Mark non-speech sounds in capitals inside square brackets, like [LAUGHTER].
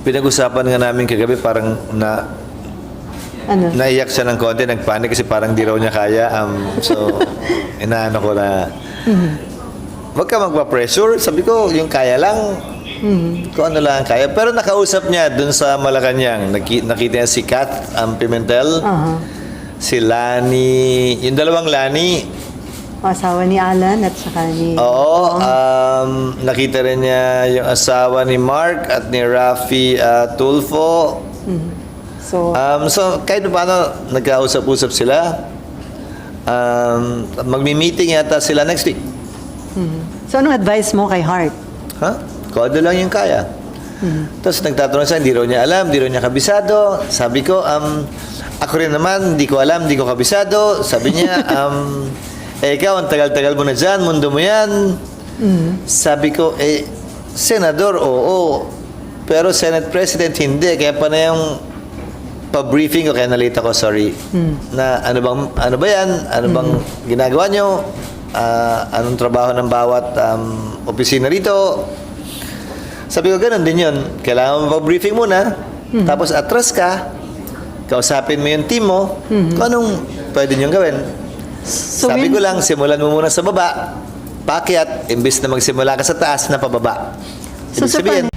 Pinag-usapan nga namin kagabi parang na Ano? naiyak siya ng konti, nagpanik kasi parang di raw niya kaya. Um, so, [LAUGHS] inaano ko na, wag ka magpa-pressure. Sabi ko, yung kaya lang, kung ano lang ang kaya. Pero nakausap niya dun sa Malacanang. Naki, nakita niya si Kat um, Pimentel, Aha. si Lani, yung dalawang Lani. Asawa ni Alan at saka ni... Oo, um, nakita rin niya yung asawa ni Mark at ni Rafi uh, Tulfo. So, Um, so, kahit pa paano, nagkausap-usap sila. Um, magmi-meeting yata sila next week. so anong advice mo kay Hart? Ha? Kodo lang yung kaya. Tapos nagtatanong siya, hindi raw niya alam, hindi raw niya kabisado. Sabi ko, um, ako rin naman, hindi ko alam, hindi ko kabisado. Sabi niya, [LAUGHS] um, eh, ikaw, ang tagal-tagal mo na dyan, mundo mo yan. Sabi ko, eh, senador, oo. Pero Senate President, hindi. Kaya pa na yung pa-briefing ko, kaya nalita ko, sorry. Na ano bang, ano ba yan? Ano bang ginagawa nyo? Ah, anong trabaho ng bawat um, opisina rito? Sabi ko, ganun din yun. Kailangan mo pa-briefing muna. Tapos atras ka. Kausapin mo yung team mo. Kung anong pwede nyo gawin. So Sabi ko lang, simulan mo muna sa baba. Pakyat, imbis na magsimula ka sa taas na pababa. So Ibig sa sabihin,